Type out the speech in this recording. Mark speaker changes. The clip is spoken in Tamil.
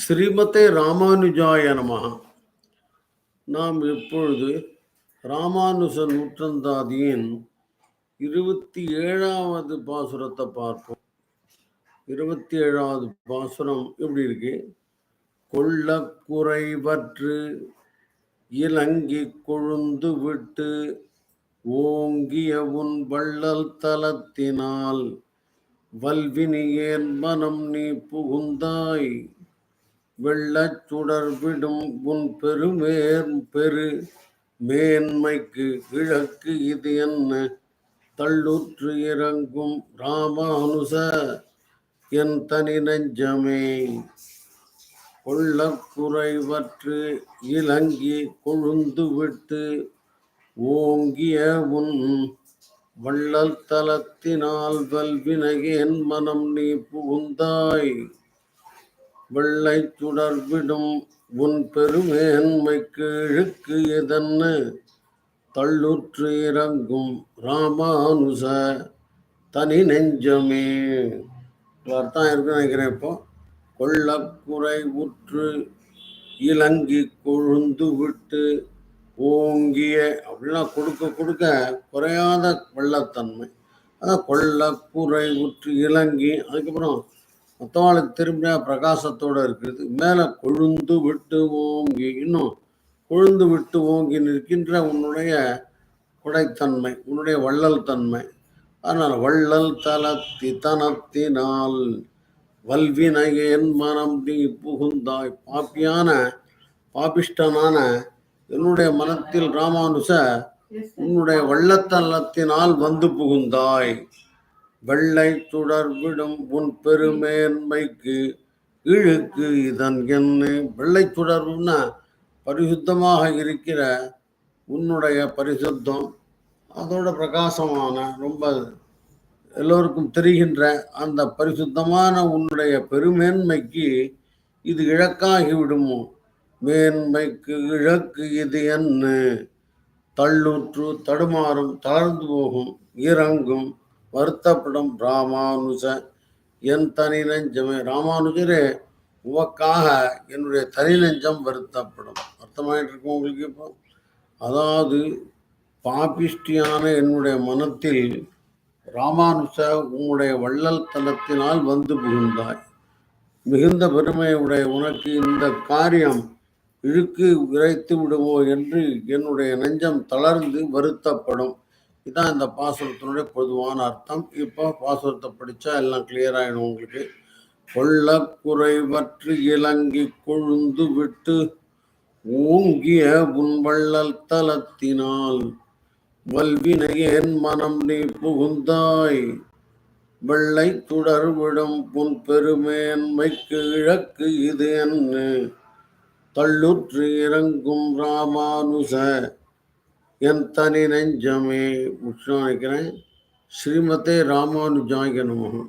Speaker 1: ஸ்ரீமதே ராமானுஜாய நமகா நாம் இப்பொழுது ராமானுஜ நூற்றந்தாதியின் இருபத்தி ஏழாவது பாசுரத்தை பார்ப்போம். இருபத்தி ஏழாவது பாசுரம் எப்படி இருக்கு? கொள்ள குறைவற்று இலங்கி கொழுந்து விட்டு ஓங்கிய உன் வள்ளல் தலத்தினால் வல்வினியேன் மனம் நீ புகுந்தாய். வெள்ளச் சுடர்விடும் உன் பெருமேர் பெரு மேன்மைக்கு கிழக்கு இது என்ன? தள்ளுற்று இறங்கும் ராமானுச என் தனி நெஞ்சமே. கொள்ளக் குறைவற்று இலங்கி கொழுந்து விட்டு ஓங்கிய உன் வள்ளல் தலத்தினால் வல்வினகேன் மனம் நீ புகுந்தாய். வெள்ளை சுடர்விடும் உன் பெருமேன்மை இழுக்கு எதன்னு தள்ளுற்று இறங்கும் ராமானுச தனி நெஞ்சமே அர்த்தம் இருக்குன்னு நினைக்கிறேன் இப்போ. கொள்ளக்குறை உற்று இலங்கி கொழுந்து விட்டு ஓங்கிய அப்படிலாம் கொடுக்க கொடுக்க குறையாத வெள்ளத்தன்மை. அதான் கொள்ளக்குறை உற்று இலங்கி அதுக்கப்புறம் மற்றவாளுக்கு திரும்பினா பிரகாசத்தோடு இருக்கிறது. மேலே கொழுந்து விட்டு ஓங்கி இன்னும் கொழுந்து விட்டு ஓங்கி நிற்கின்ற உன்னுடைய குடைத்தன்மை உன்னுடைய வள்ளல் தன்மை. அதனால் வள்ளல் தலத்தி தனத்தினால் வல்வினையன் மனம் நீ புகுந்தாய். பாப்பியான பாபிஷ்டனான என்னுடைய மனத்தில் ராமானுச உன்னுடைய வள்ளத்தலத்தினால் வந்து புகுந்தாய். வெள்ளை சுடர்விடும் உன் பெருமேன்மைக்கு இழுக்கு இதன் என்ன வெள்ளை தொடர்புன்னா பரிசுத்தமாக இருக்கிற உன்னுடைய பரிசுத்தம் அதோட பிரகாசமான ரொம்ப எல்லோருக்கும் தெரிகின்ற அந்த பரிசுத்தமான உன்னுடைய பெருமேன்மைக்கு இது இழக்காகி விடுமோ மேன்மைக்கு இழக்கு இது என்ன? தள்ளுற்று தடுமாறும் தளர்ந்து போகும் இறங்கும் வருத்தப்படும் ராமானுஜ என் தனி நெஞ்சமே. ராமானுஜரே உவக்காக என்னுடைய தனி நெஞ்சம் வருத்தப்படும். அர்த்தமாயிட்டு இருக்கும் உங்களுக்கு இப்போ? அதாவது பாபிஷ்டியான என்னுடைய மனத்தில் ராமானுஜ உன்னுடைய வள்ளல் தலத்தினால் வந்து புகுந்தாய். மிகுந்த பெருமையுடைய உனக்கு இந்த காரியம் இழுக்கு விரைத்து விடுமோ என்று என்னுடைய நெஞ்சம் தளர்ந்து வருத்தப்படும். இதான் இந்த பாசுரத்தினுடைய பொதுவான அர்த்தம். இப்போ பாசுரத்தை படித்தா எல்லாம் கிளியர் ஆகிடும் உங்களுக்கு. கொள்ள குறைவற்று இலங்கி கொழுந்து விட்டு ஓங்கிய உன்வள்ளல் தலத்தினால் வல்வினையேன் மனம் நீ புகுந்தாய். வெள்ளை துடர் விடும் புன் பெருமேன்மைக்கு இழக்கு இது என்ன? தள்ளுற்று இறங்கும் ராமானுச என் தனி நெஞ்சமே முக்கியம் நினைக்கிறேன் ஸ்ரீமதே ராமானுஜாய நமகம்